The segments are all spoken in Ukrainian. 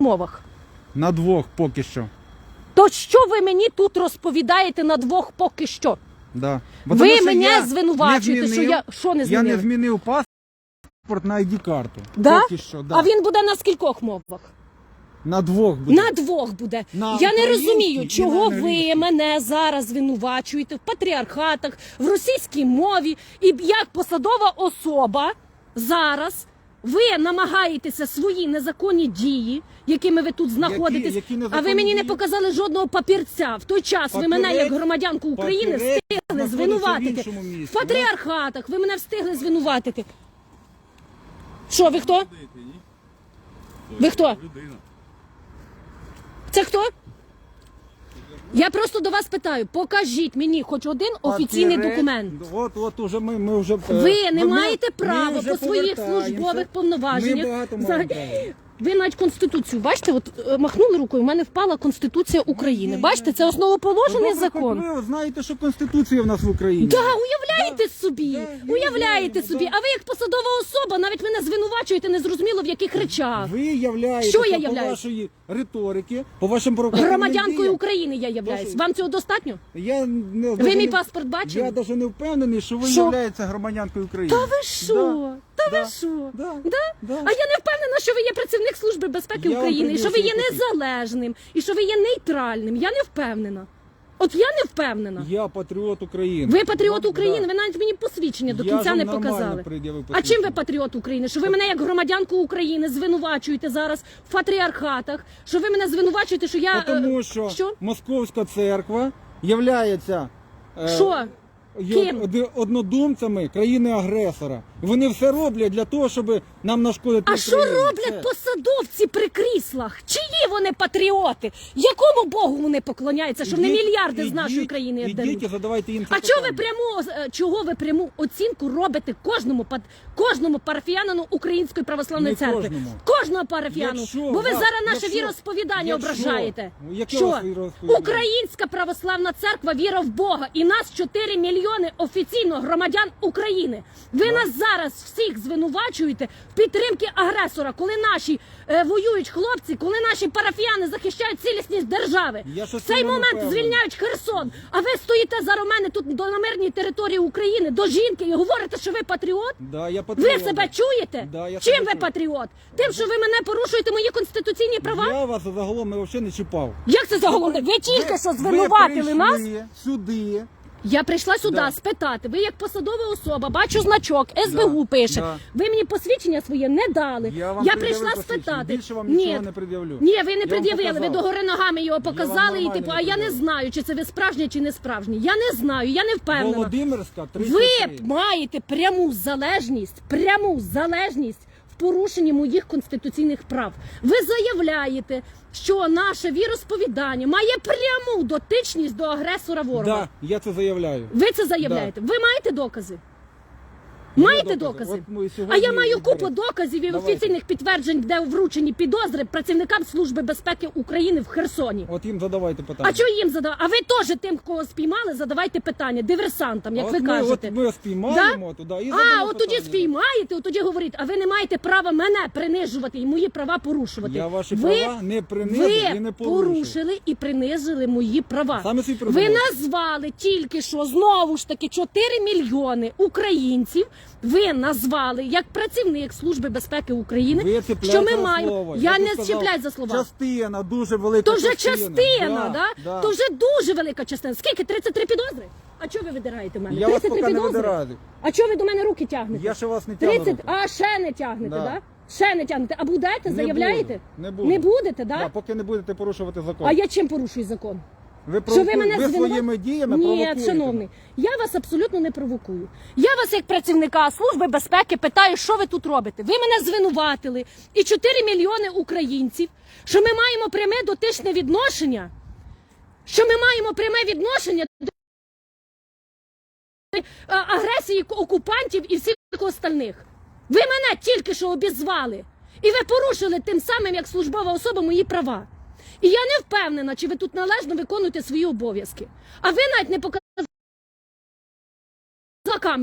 мовах? На двох поки що. То що ви мені тут розповідаєте на двох поки що? Да. Бо Ви тому що мене я звинувачуєте, не що змінив- я що не Я змінили? не змінив паспорт на ID-карту. Да? Поки що, да. А він буде на скількох мовах? На двох буде. На двох буде. На Я не українській розумію, чого ви англійській. мене зараз звинувачуєте в патріархатах, в російській мові, і як посадова особа зараз. Ви намагаєтеся свої незаконні дії, якими ви тут знаходитесь, які а незаконні ви мені не показали жодного папірця. В той час ви мене, як громадянку України, папірець встигли знаходиться в звинуватити. іншому місці, В патріархатах ви мене встигли звинуватити. Що, ви хто? Ви хто? Людина. Це хто? Я просто до вас питаю, покажіть мені хоч один офіційний Папірець. документ. От, от уже ми, ми вже... е, Ви не ми- маєте ми права вже по своїх повертаємося. службових повноваженнях. Ми багато за- маємо права. Ви навіть конституцію, бачите, от е, махнули рукою, в мене впала Конституція України. Бачите, це основоположений Добре, закон. хоч Ви знаєте, що Конституція в нас в Україні. Да, уявляєте собі, Да, уявляєте да. собі. А ви як посадова особа навіть мене звинувачуєте незрозуміло в яких речах. Ви являєтеся Що я по вашої риторики, по вашим провокативним Громадянкою діям. України я являюсь. Вам цього достатньо? Я не, Ви мій паспорт бачили? Я навіть не впевнений, що ви Що? являєтеся громадянкою України. Та ви що? Та ви що? Да. Да? Да. А я не впевнена, що ви є працівник Служби безпеки Я України, і що ви є пред'явив незалежним, і що ви є нейтральним. Я не впевнена. От я не впевнена. Я патріот України. Ви патріот Да. України, ви навіть мені посвідчення до Я кінця ж не нормально показали. пред'явив А чим ви посвідчення. патріот України? Що ви мене як громадянку України звинувачуєте зараз в патріархатах? Що ви мене звинувачуєте, що я. е, Тому що, що? Московська церква являється е, Що? Є Ким? оди- однодумцями країни-агресора. Вони все роблять для того, щоб нам нашкодити. А що Україні. роблять Все. посадовці при кріслах? Чиї вони патріоти? Якому Богу вони поклоняються? Що вони Ідіть- мільярди з ідіть- нашої країни Ідіть віддають? і задавайте їм це А чого ви питання. пряму е, чого ви пряму оцінку робите кожному пат- кожному парафіянину Української православної Не церкви? кожному. Кожного парафіяну, Якщо бо ви вас- зараз наше якщо- віросповідання якщо- ображаєте. Яке що у вас віросповідання? Українська православна церква віра в Бога, і нас 4 мільйони офіційно громадян України. Ви нас зараз всіх звинувачуєте в підтримки агресора, коли наші е, воюють хлопці, коли наші парафіяни захищають цілісність держави. Я В цей не момент впевнений. звільняють Херсон. А ви стоїте зараз у мене тут до- на мирній території України до жінки і говорите, що ви патріот? Да, я Ви патріот. себе чуєте? Да, я Чим себе ви чую. патріот? Тим, що ви мене порушуєте мої конституційні права? Я вас загалом взагалі не чіпав. Як це загалом? Ви тільки що ви звинуватили прийшли нас? сюди. Я прийшла сюди Да. спитати. Ви як посадова особа, бачу значок, СБУ Да, пише. да. Ви мені посвідчення своє не дали. Я вам прийшла посвідчення. спитати. Більше вам Ні. нічого не пред'явлю. Ні, ви не Я вам пред'явили. Ви показав. догори ногами його показали і нормально типу, а я не пред'явив. знаю, чи це ви справжній, чи не справжній. Я не знаю, я не впевнена. Володимирська, 33. Ви маєте пряму залежність, пряму залежність порушенні моїх конституційних прав. Ви заявляєте, що наше віросповідання має пряму дотичність до агресора ворога. Да, я це заявляю. Ви це заявляєте. Ви маєте докази? Маєте докази. От ми А я маю купу доказів і Давайте. офіційних підтверджень, де вручені підозри працівникам Служби безпеки України в Херсоні. От їм задавайте питання. А чого їм задавати? А ви теж тим, кого спіймали, задавайте питання диверсантам, як От ви ми, кажете. От ми спіймаємо туди і А, задамо от тоді питання. спіймаєте, от тоді говоріть, а ви не маєте права мене принижувати і мої права порушувати. Я ваші ви, права не принизив ви і не порушив. порушили і принизили мої права. Саме свій ви назвали тільки що знову ж таки 4 мільйони українців. Ви назвали як працівник Служби безпеки України, Ви що ми маємо. слово. Я б не чіпляю за слова. Частина, дуже велика То вже частина. частина, да? да. То вже дуже велика частина. Скільки? 33 підозри? А чого ви видираєте в мене? Я вас 33 поки не підозри? видираю. А чого ви до мене руки тягнете? Я ще вас не тягну 30, а ще не тягнете, Да. да? Ще не тягнете. А будете, Не заявляєте? буду, не буду. Не будете, да? Да, поки не будете порушувати закон. А я чим порушую закон? Ви, Що ви мене ви звинуват- своїми діями Ні, провокуєте. шановний, я вас абсолютно не провокую. Я вас, як працівника Служби безпеки, питаю, що ви тут робите. Ви мене звинуватили і 4 мільйони українців, що ми маємо пряме дотичне відношення, що ми маємо пряме відношення до е, агресії окупантів і всіх остальних. Ви мене тільки що обізвали. І ви порушили тим самим, як службова особа, мої права. І я не впевнена, чи ви тут належно виконуєте свої обов'язки. А ви навіть не показали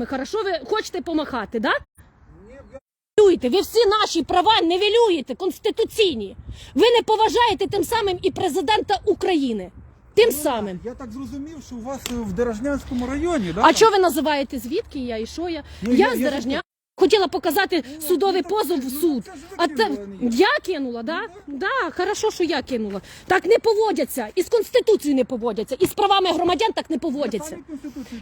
хорошо, ви хочете помахати, так? Да? Ви всі наші права нівелюєте, конституційні. Ви не поважаєте тим самим і президента України. Тим самим. Я так зрозумів, що у вас е, в Дорожнянському районі, да? А що ви називаєте звідки я і що я? Ну, я я- з я Дорожня. Хотіла показати судовий ну, позов в ну, суд. А те кинули, а не я. кинула, да? Да, хорошо, що я кинула. Так не поводяться. І з конституцією не поводяться, і з правами громадян так не поводяться.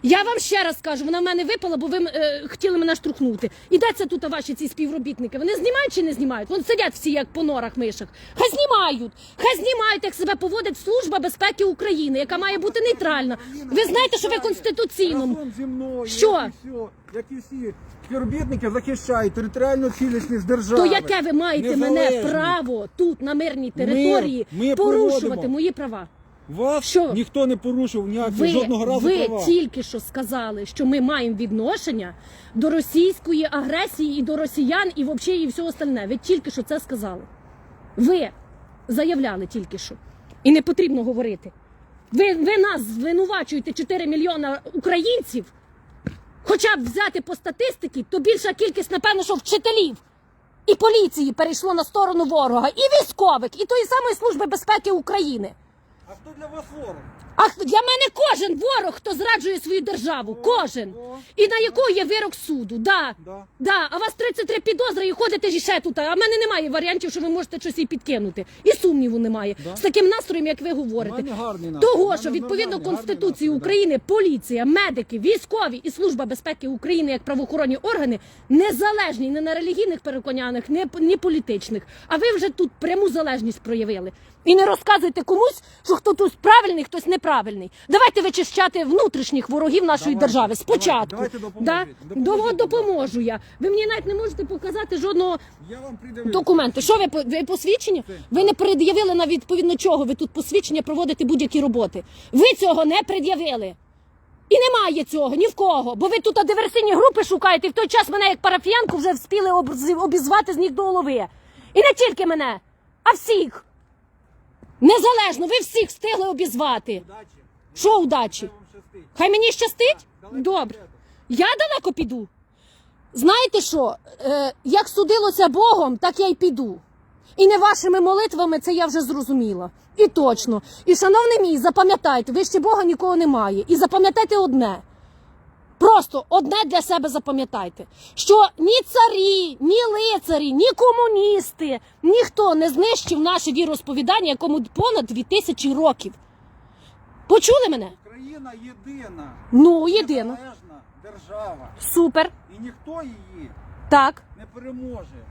Я вам ще раз кажу, вона в мене випала, бо ви е, хотіли мене штурхнути. І де це тут ваші ці співробітники? Вони знімають чи не знімають? Вони сидять всі як по норах мишах. Хай знімають, хай знімають, як себе поводить Служба безпеки України, яка має бути нейтральна. Ви знаєте, що ви конституційному. Що? Як і, всі співробітники захищають територіальну цілісність держави. То яке ви маєте мене право тут на мирній території ми порушувати проводимо. мої права? Вас Що? ніхто не порушив ніяких Ви, жодного разу ви права. тільки що сказали, що ми маємо відношення до російської агресії і до росіян, і взагалі і все остальне. Ви тільки що це сказали. Ви заявляли тільки що. І не потрібно говорити. Ви, ви нас звинувачуєте 4 мільйона українців. Хоча б взяти по статистиці, то більша кількість, напевно, що вчителів і поліції перейшло на сторону ворога, і військових, і тої самої служби безпеки України. А хто для вас ворог? А для мене кожен ворог, хто зраджує свою державу, кожен. о. І на якого є вирок суду. Да. Да. Да. А у вас 33 підозри і ходите ж ще тут. А в мене немає варіантів, що ви можете щось і підкинути. І сумніву немає. Да. З таким настроєм, як ви говорите. гарний Того, що відповідно нормальний, Конституції гарний України, поліція, медики, військові і Служба безпеки України як правоохоронні органи незалежні не на релігійних переконаннях, не ні політичних. А ви вже тут пряму залежність проявили. І не розказуйте комусь, що хто тут правильний, хтось неправильний. Давайте вичищати внутрішніх ворогів нашої Давайте, держави. Спочатку. давайте, давайте да? Допоможіть, допоможу я. Ви мені навіть не можете показати жодного Я вам. Документи, що ви ви посвідчення? Ви не пред'явили на відповідно чого ви тут посвідчення проводите будь-які роботи. Ви цього не пред'явили. І немає цього ні в кого. Бо ви тут диверсійні групи шукаєте, і в той час мене як парафіянку вже вспіли обізвати з ніг до голови. І не тільки мене, а всіх. Незалежно, ви всіх встигли обізвати. Удачі. Що удачі? Хай вам щастить. Хай мені щастить? Далеко Добре. підете. Я далеко піду. Знаєте що? Е, як судилося Богом, так я й піду. І не вашими молитвами це я вже зрозуміла. І точно. І, шановний мій, запам'ятайте, вище Бога нікого немає. І запам'ятайте одне. Просто одне для себе запам'ятайте, що ні царі, ні лицарі, ні комуністи, ніхто не знищив наше віросповідання, якому понад 2000 років. Почули мене? Україна єдина. Ну. Незалежна держава. Супер. І ніхто її Так. не переможе.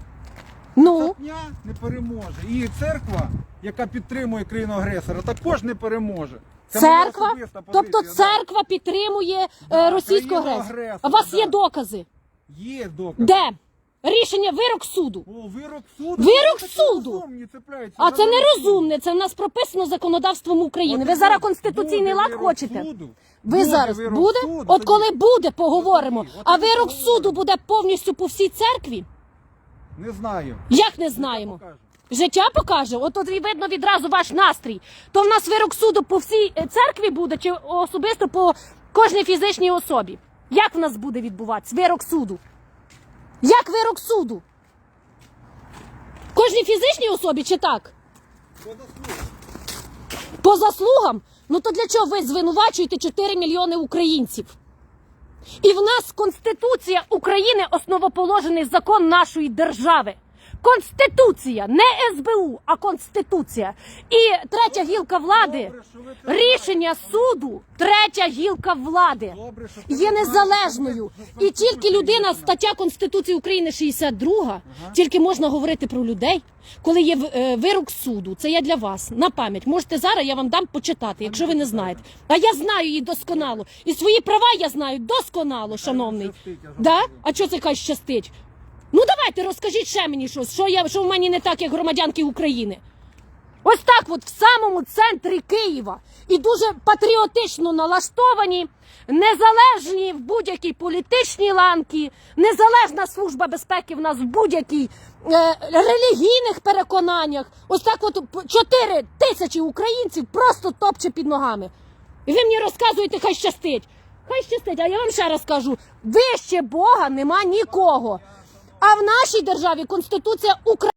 Ну. Сатня не переможе. І церква, яка підтримує країну агресора, також не переможе. Це моя Церква, позиція, тобто да. церква підтримує е, російську країну агресію. А у вас да. є докази? Є доказ. Де? Рішення вирок суду. О, вирок суду. Вирок Такі суду. розумні цепляються А це нерозумне, це в нас прописано законодавством України. От Ви зараз конституційний лад хочете? суду, Ви буде зараз буде? суду, От коли буде, поговоримо. тоді, от А тоді вирок поговоримо. суду буде повністю по всій церкві? Не знаю. Як не знаємо? Покажу. Життя покаже, от от видно відразу ваш настрій. То в нас вирок суду по всій е, церкві буде чи особисто по кожній фізичній особі. Як в нас буде відбуватися вирок суду? Як вирок суду? Кожній фізичній особі чи так? По заслугам. По заслугам? Ну то для чого ви звинувачуєте 4 мільйони українців? І в нас Конституція України основоположений закон нашої держави. Конституція, не СБУ, а Конституція. І третя гілка влади, рішення суду, третя гілка влади є незалежною. І тільки людина, стаття Конституції України 62, тільки можна говорити про людей, коли є е, вирок суду. Це я для вас на пам'ять. Можете зараз я вам дам почитати, якщо ви не знаєте. А я знаю її досконало. І свої права я знаю досконало, шановний. Да? А що це хай щастить? Давайте розкажіть ще мені щось, що я що в мене не так, як громадянки України. Ось так, от в самому центрі Києва, і дуже патріотично налаштовані, незалежні в будь-якій політичній ланці, незалежна служба безпеки в нас в будь-якій е, релігійних переконаннях. Ось так, от 4 тисячі українців просто топче під ногами. І ви мені розказуєте, хай щастить. Хай щастить, а я вам ще раз кажу: вище Бога нема нікого. А в нашій державі Конституція України.